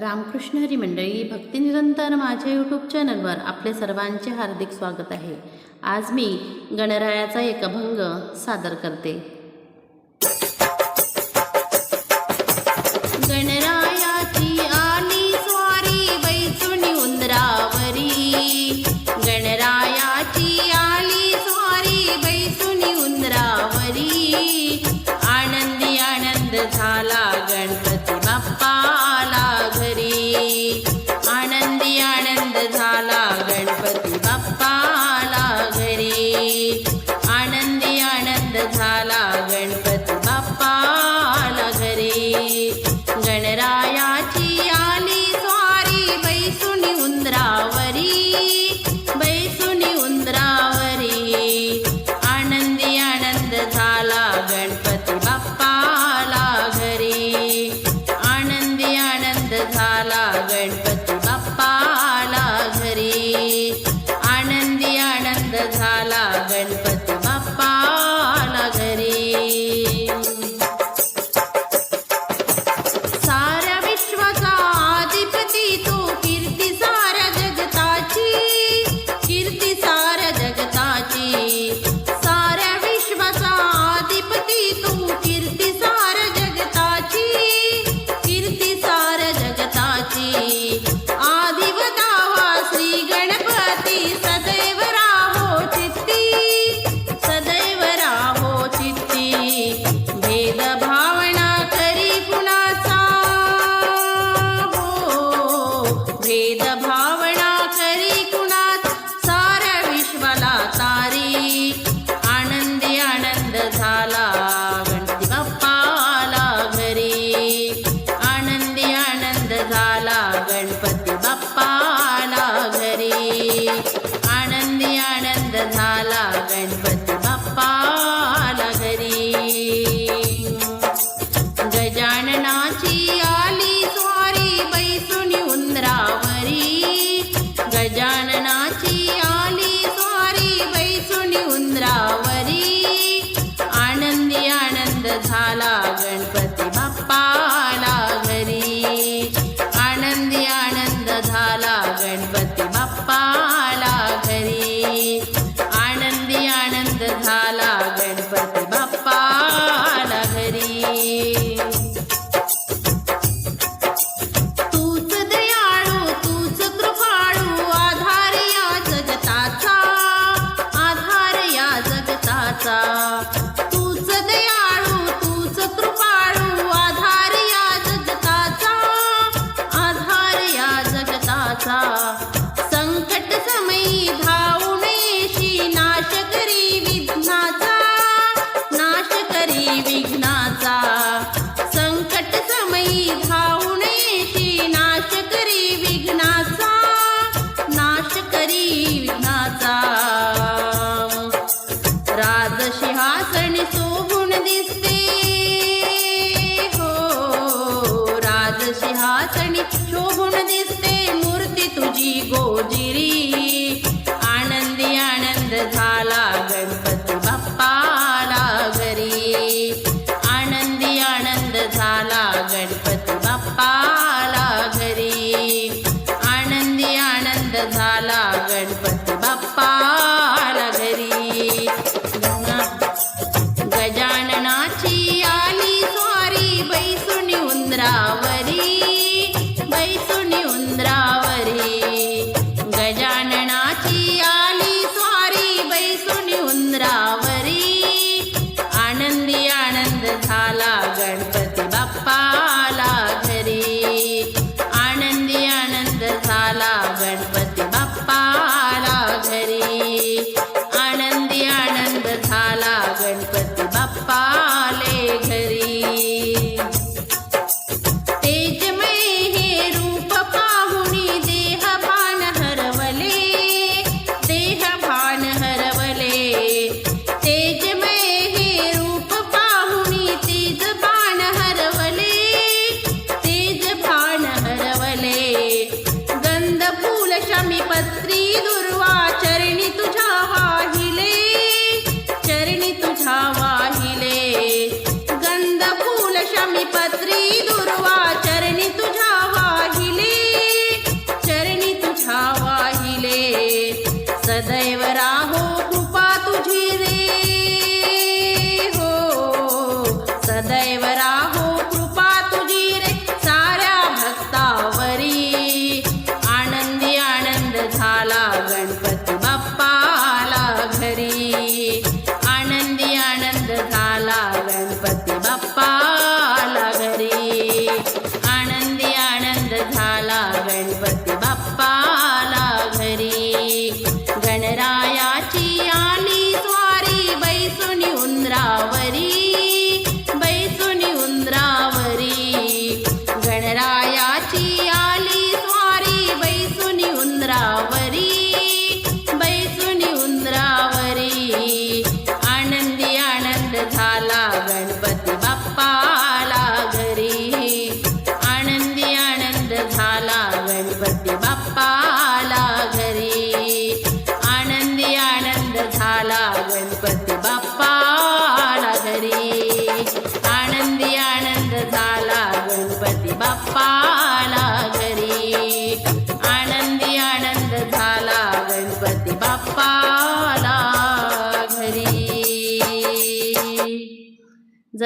रामकृष्ण हरी मंडळी भक्तिनिरंतर माझ्या यूट्यूब चॅनलवर आपले सर्वांचे हार्दिक स्वागत आहे. आज मी गणरायाचा एक अभंग सादर करते. गण झाला गणपती बाप्पा आला गजाननाची आली स्वारी बैसुनी उंदरावरी. गजानना विघ्नाचा संकट समयी धावणेशी नाश करी विघ्नाचा. नाश करी विघ्नाचा. राजसिंहासन शोभून दिसते. हो राजसिंहासन शोभून दिसते. मूर्ती तुझी गोजिरी. झाला गणपती बाप्पाला घरी. आनंदी आनंद झाला गणपती बाप्पाला घरी. आनंदी आनंद झाला गणपती बाप्पाला घरी. आनंदी आनंद झाला गणपती बाप्पाला घरी. आनंदी आनंद झाला गणपती बाप्पा